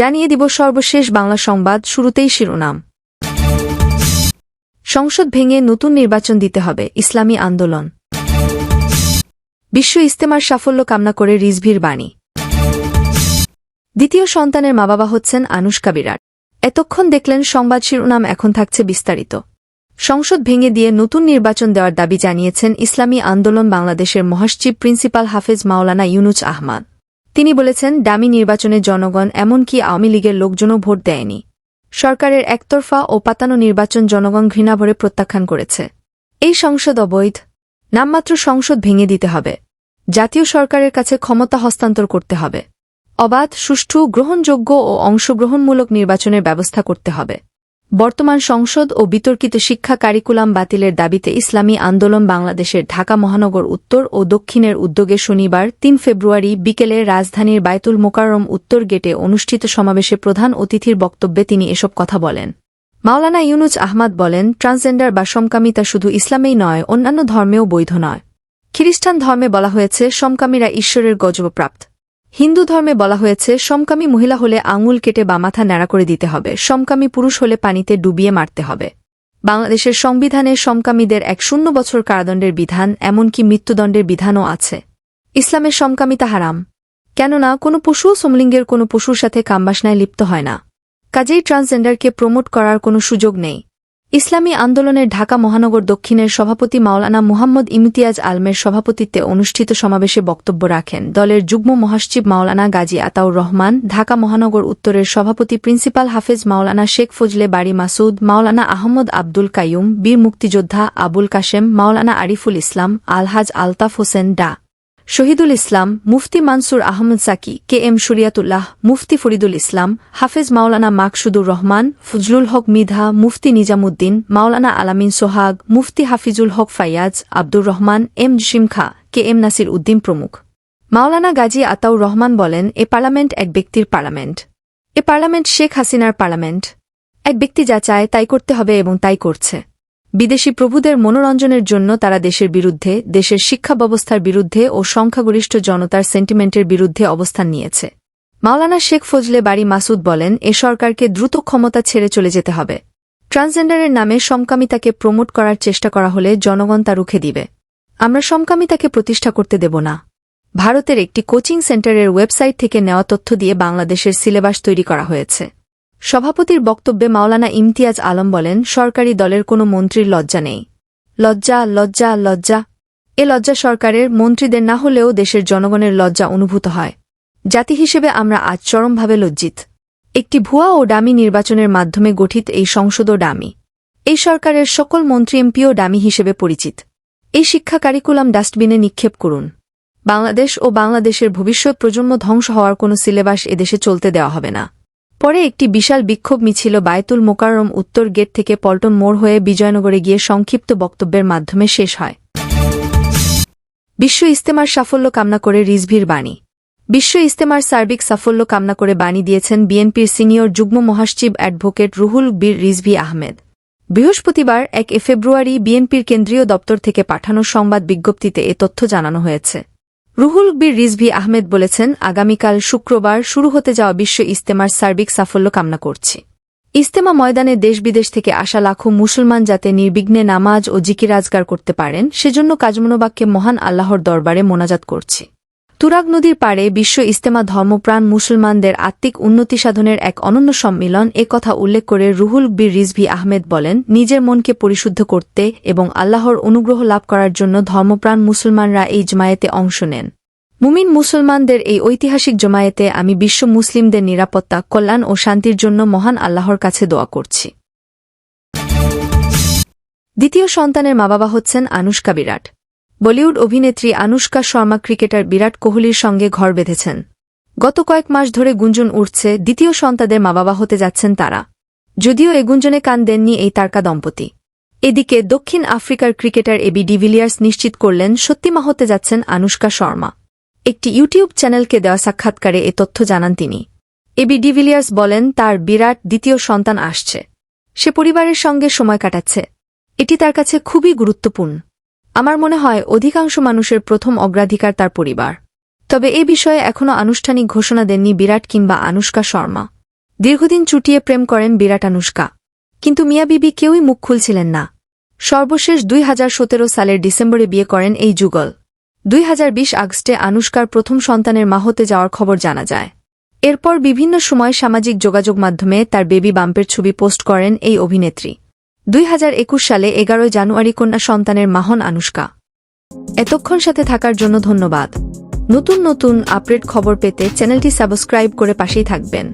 জানিয়ে দিব সর্বশেষ বাংলা সংবাদ শুরুতেই শিরোনাম। সংসদ ভেঙে নতুন নির্বাচন দিতে হবে, ইসলামী আন্দোলন। বিশ্ব ইস্তেমার সাফল্য কামনা করে রিজভির বাণী। দ্বিতীয় সন্তানের মা বাবা হচ্ছেন আনুষ্কা বিরাট। এতক্ষণ দেখলেন সংবাদ শিরোনাম এখন থাকছে বিস্তারিত। সংসদ ভেঙে দিয়ে নতুন নির্বাচন দেওয়ার দাবি জানিয়েছেন ইসলামী আন্দোলন বাংলাদেশের মহাসচিব প্রিন্সিপাল হাফেজ মাওলানা ইউনুচ আহমাদ। তিনি বলেছেন ডামি নির্বাচনে জনগণ, এমনকি আওয়ামী লীগের লোকজনও ভোট দেয়নি। সরকারের একতরফা ও পাতানো নির্বাচন জনগণ ঘৃণাভরে প্রত্যাখ্যান করেছে। এই সংসদ অবৈধ। নামমাত্র সংসদ ভেঙে দিতে হবে। জাতীয় সরকারের কাছে ক্ষমতা হস্তান্তর করতে হবে। অবাধ, সুষ্ঠু, গ্রহণযোগ্য ও অংশগ্রহণমূলক নির্বাচনের ব্যবস্থা করতে হবে। বর্তমান সংসদ ও বিতর্কিত শিক্ষা কারিকুলাম বাতিলের দাবিতে ইসলামী আন্দোলন বাংলাদেশের ঢাকা মহানগর উত্তর ও দক্ষিণের উদ্যোগে শনিবার তিন ফেব্রুয়ারি বিকেলে রাজধানীর বায়তুল মোকাররম উত্তর গেটে অনুষ্ঠিত সমাবেশে প্রধান অতিথির বক্তব্যে তিনি এসব কথা বলেন। মাওলানা ইউনুজ আহমাদ বলেন, ট্রান্সজেন্ডার বা সমকামিতা শুধু ইসলামেই নয়, অন্যান্য ধর্মেও বৈধ নয়। খ্রিস্টান ধর্মে বলা হয়েছে, সমকামীরা ঈশ্বরের গজবপ্রাপ্ত হিন্দু ধর্মে বলা হয়েছে, সমকামী মহিলা হলে আঙুল কেটে বা মাথা ন্যাড়া করে দিতে হবে, সমকামী পুরুষ হলে পানিতে ডুবিয়ে মারতে হবে। বাংলাদেশের সংবিধানে সমকামীদের এক শূন্য বছর কারাদণ্ডের বিধান, এমনকি মৃত্যুদণ্ডের বিধানও আছে। ইসলামের সমকামিতা হারাম। কেননা, কোনো পশু সমলিঙ্গের কোনো পশুর সাথে কামবাসনায় লিপ্ত হয় না। কাজেই ট্রান্সজেন্ডারকে প্রমোট করার কোনো সুযোগ নেই। ইসলামী আন্দোলনের ঢাকা মহানগর দক্ষিণের সভাপতি মাওলানা মুহাম্মদ ইমতিয়াজ আলমের সভাপতিত্বে অনুষ্ঠিত সমাবেশে বক্তব্য রাখেন। দলের যুগ্ম মহাসচিব মাওলানা গাজী আতাউর রহমান, ঢাকা মহানগর উত্তরের সভাপতি প্রিন্সিপাল হাফেজ মাওলানা শেখ ফজলে বাড়ি মাসুদ, মাওলানা আহমদ আব্দুল কাইয়ুম, বীর মুক্তিযোদ্ধা আবুল কাশেম, মাওলানা আরিফুল ইসলাম, আলহাজ আলতাফ হোসেন ডা। শহীদুল ইসলাম, মুফতি মানসুর আহমদ সাকি কে এম শরিয়াতুল্লাহ, মুফতি ফরিদুল ইসলাম, হাফেজ মাওলানা মাকসুদুর রহমান, ফজলুল হক মিধা, মুফতি নিজামুদ্দিন, মাওলানা আলামিন সোহাগ, মুফতি হাফিজুল হক ফাইয়াজ, আব্দুর রহমান, এম জিমখা কে এম নাসির উদ্দিন প্রমুখ। মাওলানা গাজী আতাউর রহমান বলেন, এ পার্লামেন্ট এক ব্যক্তির পার্লামেন্ট। এ পার্লামেন্ট শেখ হাসিনার পার্লামেন্ট। এক ব্যক্তি যা চায় তাই করতে হবে এবং তাই করছে। বিদেশি প্রভুদের মনোরঞ্জনের জন্য তারা দেশের বিরুদ্ধে, দেশের শিক্ষা ব্যবস্থার বিরুদ্ধে ও সংখ্যাগরিষ্ঠ জনতার সেন্টিমেন্টের বিরুদ্ধে অবস্থান নিয়েছে। মাওলানা শেখ ফজলে বাড়ি মাসুদ বলেন, এ সরকারকে দ্রুত ক্ষমতা ছেড়ে চলে যেতে হবে। ট্রান্সজেন্ডারের নামে সমকামিতাকে প্রমোট করার চেষ্টা করা হলে জনগণ তা রুখে দিবে। আমরা সমকামিতাকে প্রতিষ্ঠা করতে দেব না। ভারতের একটি কোচিং সেন্টারের ওয়েবসাইট থেকে নেওয়া তথ্য দিয়ে বাংলাদেশের সিলেবাস তৈরি করা হয়েছে। সভাপতির বক্তব্যে মাওলানা ইমতিয়াজ আলম বলেন, সরকারি দলের কোনো মন্ত্রীর লজ্জা নেই। লজ্জা লজ্জা লজ্জা। এ লজ্জা সরকারের, মন্ত্রীদের না হলেও দেশের জনগণের লজ্জা অনুভূত হয়। জাতি হিসেবে আমরা আজ চরমভাবে লজ্জিত। একটি ভুয়া ও ডামি নির্বাচনের মাধ্যমে গঠিত এই সংসদও ডামি। এই সরকারের সকল মন্ত্রী এমপিও ডামি হিসেবে পরিচিত। এই শিক্ষা কারিকুলাম ডাস্টবিনে নিক্ষেপ করুন। বাংলাদেশ ও বাংলাদেশের ভবিষ্যৎ প্রজন্ম ধ্বংস হওয়ার কোনো সিলেবাস এদেশে চলতে দেওয়া হবে না। পরে একটি বিশাল বিক্ষোভ মিছিল বায়তুল মোকাররম উত্তর গেট থেকে পল্টন মোড় হয়ে বিজয়নগরে গিয়ে সংক্ষিপ্ত বক্তব্যের মাধ্যমে শেষ হয়। বিশ্ব ইস্তেমার সাফল্য কামনা করে রিজভির বাণী। বিশ্ব ইস্তেমার সার্বিক সাফল্য কামনা করে বাণী দিয়েছেন বিএনপির সিনিয়র যুগ্ম মহাসচিব অ্যাডভোকেট রুহুল বীর রিজভি আহমেদ। বৃহস্পতিবার এক ফেব্রুয়ারি বিএনপির কেন্দ্রীয় দপ্তর থেকে পাঠানো সংবাদ বিজ্ঞপ্তিতে এ তথ্য জানানো হয়েছে। রুহুল বীর রিজভি আহমেদ বলেছেন, আগামীকাল শুক্রবার শুরু হতে যাওয়া বিশ্ব ইস্তেমার সার্বিক সাফল্য কামনা করছি। ইস্তেমা ময়দানে দেশ বিদেশ থেকে আসা লাখো মুসলমান যাতে নির্বিঘ্নে নামাজ ও জিকিরাজগার করতে পারেন, সেজন্য কাজমনোবাক্যে মহান আল্লাহর দরবারে মোনাজাত করছি। তুরাগ নদীর পাড়ে বিশ্ব ইস্তেমা ধর্মপ্রাণ মুসলমানদের আত্মিক উন্নতি সাধনের এক অনন্য সম্মিলন এ কথা উল্লেখ করে রুহুল বীর রিজভি আহমেদ বলেন, নিজের মনকে পরিশুদ্ধ করতে এবং আল্লাহর অনুগ্রহ লাভ করার জন্য ধর্মপ্রাণ মুসলমানরা এই জমায়েতে অংশ নেন। মুমিন মুসলমানদের এই ঐতিহাসিক জমায়েতে আমি বিশ্ব মুসলিমদের নিরাপত্তা, কল্যাণ ও শান্তির জন্য মহান আল্লাহর কাছে দোয়া করছি। দ্বিতীয় সন্তানের মা বাবা হচ্ছেন আনুষ্কা বিরাট। বলিউড অভিনেত্রী আনুষ্কা শর্মা ক্রিকেটার বিরাট কোহলির সঙ্গে ঘর বেঁধেছেন। গত কয়েক মাস ধরে গুঞ্জন উঠছে, দ্বিতীয় সন্তাদের মা বাবা হতে যাচ্ছেন তারা। যদিও এ গুঞ্জনে কান দেননি এই তারকা দম্পতি। এদিকে দক্ষিণ আফ্রিকার ক্রিকেটার এবি ডিভিলিয়ার্স নিশ্চিত করলেন, সত্যি মা হতে যাচ্ছেন আনুষ্কা শর্মা। একটি ইউটিউব চ্যানেলকে দেওয়া সাক্ষাৎকারে এ তথ্য জানান তিনি। এবি ডিভিলিয়ার্স বলেন, তার বিরাট দ্বিতীয় সন্তান আসছে। সে পরিবারের সঙ্গে সময় কাটাচ্ছে। এটি তার কাছে খুবই গুরুত্বপূর্ণ। আমার মনে হয় অধিকাংশ মানুষের প্রথম অগ্রাধিকার তার পরিবার। তবে এ বিষয়ে এখনও আনুষ্ঠানিক ঘোষণা দেননি বিরাট কিংবা আনুষ্কা শর্মা। দীর্ঘদিন চুটিয়ে প্রেম করেন বিরাট আনুষ্কা। কিন্তু মিয়া বিবি কেউই মুখ খুলছিলেন না। সর্বশেষ দুই হাজার সতেরো সালের ডিসেম্বরে বিয়ে করেন এই যুগল। দুই হাজার বিশ আগস্টে আনুষ্কার প্রথম সন্তানের মা হতে যাওয়ার খবর জানা যায়। এরপর বিভিন্ন সময় সামাজিক যোগাযোগ মাধ্যমে তার বেবি বাম্পের ছবি পোস্ট করেন এই অভিনেত্রী। দুই হাজার একুশ সালে এগারোই জানুয়ারি কন্যা সন্তানের মাহন আনুষ্কা। এতক্ষণ সাথে থাকার জন্য ধন্যবাদ। নতুন নতুন আপডেট খবর পেতে চ্যানেলটি সাবস্ক্রাইব করে পাশেই থাকবেন।